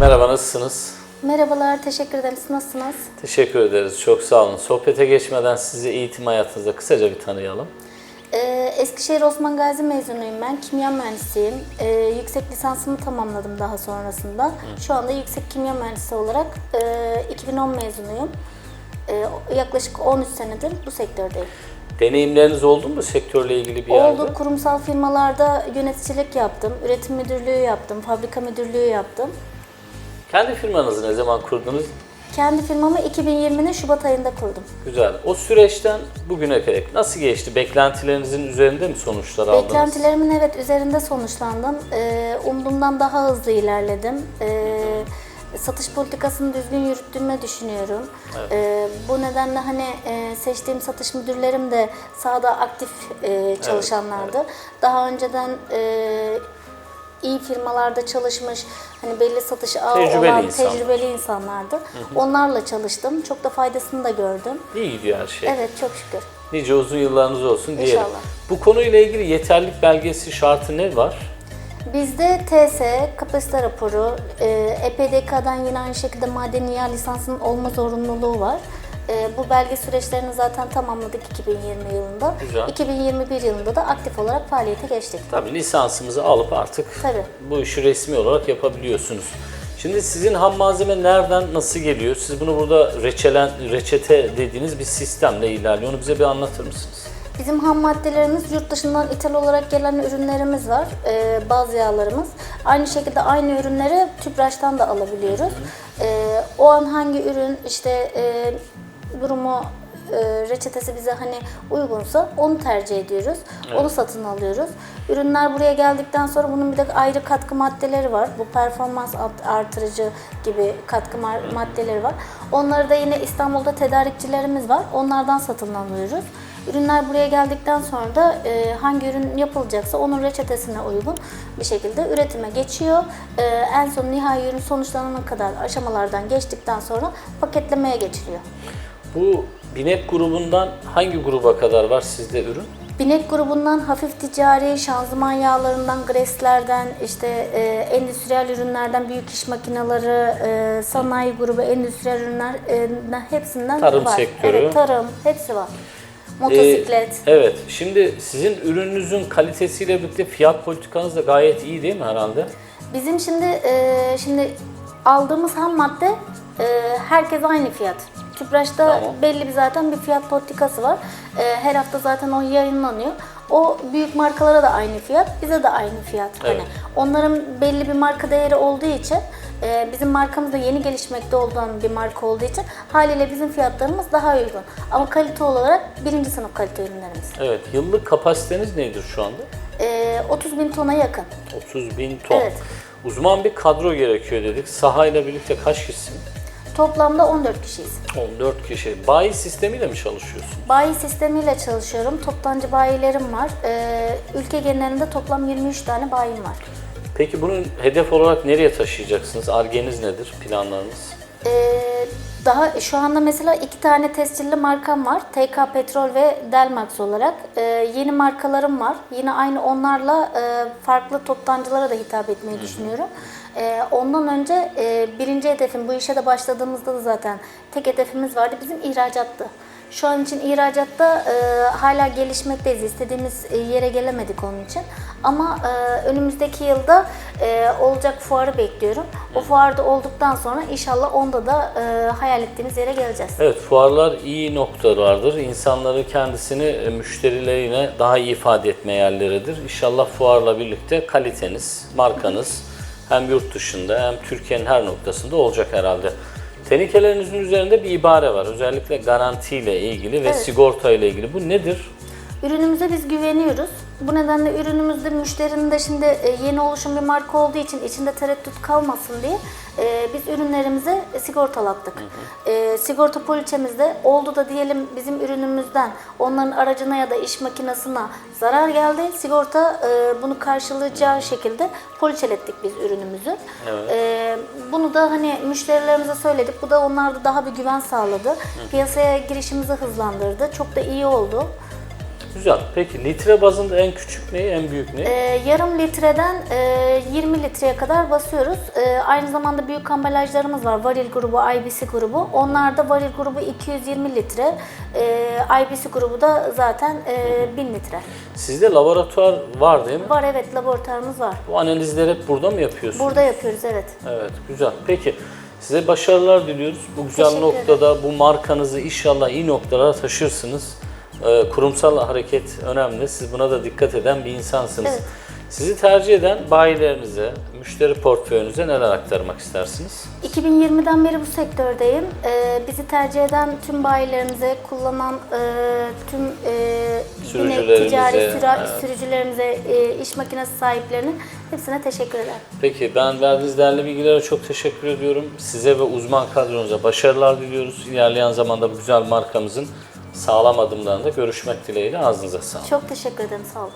Merhaba, nasılsınız? Merhabalar, teşekkür ederim. Siz nasılsınız? Teşekkür ederiz, çok sağ olun. Sohbete geçmeden sizi eğitim hayatınızda kısaca bir tanıyalım. Ee, Eskişehir Osman Gazi mezunuyum ben. Kimya mühendisiyim. Ee, yüksek lisansımı tamamladım daha sonrasında. Şu anda yüksek kimya mühendisi olarak e, 2010 mezunuyum. Ee, yaklaşık 13 senedir bu sektördeyim. Deneyimleriniz oldu mu sektörle ilgili bir yerde? Oldu, kurumsal firmalarda yöneticilik yaptım, üretim müdürlüğü yaptım, fabrika müdürlüğü yaptım. Kendi firmanızı ne zaman kurdunuz? Kendi firmamı 2020'nin Şubat ayında kurdum. Güzel. O süreçten bugüne kadar nasıl geçti? Beklentilerinizin üzerinde mi sonuçlar aldınız? Beklentilerimin evet üzerinde sonuçlandım. Ee, umduğumdan daha hızlı ilerledim. Ee, satış politikasını düzgün yürüttüğümü düşünüyorum. Ee, bu nedenle hani e, seçtiğim satış müdürlerim de sahada aktif e, çalışanlardı. Daha önceden e, iyi firmalarda çalışmış, hani belli satış ağı Tecrübeli olan insanlar. tecrübeli insanlardı. Onlarla çalıştım. Çok da faydasını da gördüm. İyi gidiyor her şey. Evet çok şükür. Nice uzun yıllarınız olsun diyelim. İnşallah. Bu konuyla ilgili yeterlik belgesi şartı ne var? Bizde TS, kapasite raporu, e, EPDK'dan yine aynı şekilde madeni yağ lisansının olma zorunluluğu var. E, bu belge süreçlerini zaten tamamladık 2020 yılında. Güzel. 2021 yılında da aktif olarak faaliyete geçtik. Tabii lisansımızı alıp artık Tabii. bu işi resmi olarak yapabiliyorsunuz. Şimdi sizin ham malzeme nereden nasıl geliyor? Siz bunu burada reçelen, reçete dediğiniz bir sistemle ilerliyor. Onu bize bir anlatır mısınız? Bizim ham maddelerimiz yurt dışından ithal olarak gelen ürünlerimiz var. Ee, bazı yağlarımız. Aynı şekilde aynı ürünleri tüpraştan da alabiliyoruz. Ee, o an hangi ürün işte e, durumu e, reçetesi bize hani uygunsa onu tercih ediyoruz. Onu satın alıyoruz. Ürünler buraya geldikten sonra bunun bir de ayrı katkı maddeleri var. Bu performans art- artırıcı gibi katkı ma- maddeleri var. Onları da yine İstanbul'da tedarikçilerimiz var. Onlardan satın alıyoruz. Ürünler buraya geldikten sonra da e, hangi ürün yapılacaksa onun reçetesine uygun bir şekilde üretime geçiyor. E, en son nihai ürün sonuçlanana kadar aşamalardan geçtikten sonra paketlemeye geçiliyor. Bu binek grubundan hangi gruba kadar var sizde ürün? Binek grubundan hafif ticari, şanzıman yağlarından, greslerden, işte e, endüstriyel ürünlerden, büyük iş makineleri, e, sanayi grubu, endüstriyel ürünler e, hepsinden Tarım var. sektörü. Evet, tarım, hepsi var. Motosiklet. Ee, evet. Şimdi sizin ürününüzün kalitesiyle birlikte fiyat politikanız da gayet iyi değil mi herhalde? Bizim şimdi e, şimdi aldığımız ham madde e, herkes aynı fiyat. Tüpraş'ta Tamam. belli bir zaten bir fiyat politikası var. E, her hafta zaten o yayınlanıyor. O büyük markalara da aynı fiyat, bize de aynı fiyat. Evet. Hani onların belli bir marka değeri olduğu için e, bizim markamız da yeni gelişmekte olan bir marka olduğu için haliyle bizim fiyatlarımız daha uygun. Ama kalite olarak birinci sınıf kalite ürünlerimiz. Evet. Yıllık kapasiteniz nedir şu anda? E, 30 bin tona yakın. 30 bin ton. Evet. Uzman bir kadro gerekiyor dedik. Sahayla birlikte kaç kişisiniz? Toplamda 14 kişiyiz. 14 kişi. Bayi sistemiyle mi çalışıyorsun? Bayi sistemiyle çalışıyorum. Toptancı bayilerim var. Ee, ülke genelinde toplam 23 tane bayim var. Peki bunun hedef olarak nereye taşıyacaksınız? Argeniz nedir? Planlarınız? Ee, daha şu anda mesela iki tane tescilli markam var. TK Petrol ve Delmax olarak. Ee, yeni markalarım var. Yine aynı onlarla e, farklı toptancılara da hitap etmeyi düşünüyorum. Ee, ondan önce e, birinci hedefim bu işe de başladığımızda da zaten tek hedefimiz vardı. Bizim ihracattı. Şu an için ihracatta e, hala gelişmekteyiz. İstediğimiz e, yere gelemedik onun için. Ama e, önümüzdeki yılda e, olacak fuarı bekliyorum. O fuarda olduktan sonra inşallah onda da e, hayal ettiğimiz yere geleceğiz. Evet, fuarlar iyi noktalardır. İnsanları kendisini e, müşterilerine daha iyi ifade etme yerleridir. İnşallah fuarla birlikte kaliteniz, markanız hem yurt dışında hem Türkiye'nin her noktasında olacak herhalde. Tenikelerinizin üzerinde bir ibare var. Özellikle garantiyle ilgili ve Evet. sigorta ile ilgili. Bu nedir? Ürünümüze biz güveniyoruz. Bu nedenle ürünümüzde müşterinin de şimdi e, yeni oluşum bir marka olduğu için içinde tereddüt kalmasın diye e, biz ürünlerimize sigortalattık. E, sigorta poliçemizde oldu da diyelim bizim ürünümüzden onların aracına ya da iş makinesine zarar geldi. Sigorta bunu karşılayacağı şekilde poliçelettik biz ürünümüzü. E, bunu da hani müşterilerimize söyledik. Bu da onlarda daha bir güven sağladı. Piyasaya girişimizi hızlandırdı. Çok da iyi oldu. Güzel. Peki litre bazında en küçük ne, en büyük ne? Ee, yarım litreden e, 20 litreye kadar basıyoruz. Ee, aynı zamanda büyük ambalajlarımız var. Varil grubu, IBC grubu. Onlar da varil grubu 220 litre. Ee, IBC grubu da zaten e, 1000 litre. Sizde laboratuvar var değil mi? Var evet laboratuvarımız var. Bu analizleri hep burada mı yapıyorsunuz? Burada yapıyoruz evet. Evet, güzel. Peki, size başarılar diliyoruz. Bu güzel Teşekkür noktada bu markanızı inşallah iyi noktalara taşırsınız. Ee, kurumsal hareket önemli. Siz buna da dikkat eden bir insansınız. Evet. Sizi tercih eden bayilerinize, müşteri portföyünüze neler aktarmak istersiniz? 2020'den beri bu sektördeyim. Ee, bizi tercih eden tüm bayilerimize, kullanan e, tüm e, yine ticari süra- evet. sürücülerimize, e, iş makinesi sahiplerine hepsine teşekkür ederim. Peki, ben verdiğiniz değerli bilgilere çok teşekkür ediyorum. Size ve uzman kadronuza başarılar diliyoruz. İlerleyen zamanda bu güzel markamızın sağlam adımlarında görüşmek dileğiyle ağzınıza sağlık. Çok teşekkür ederim. Sağ olun.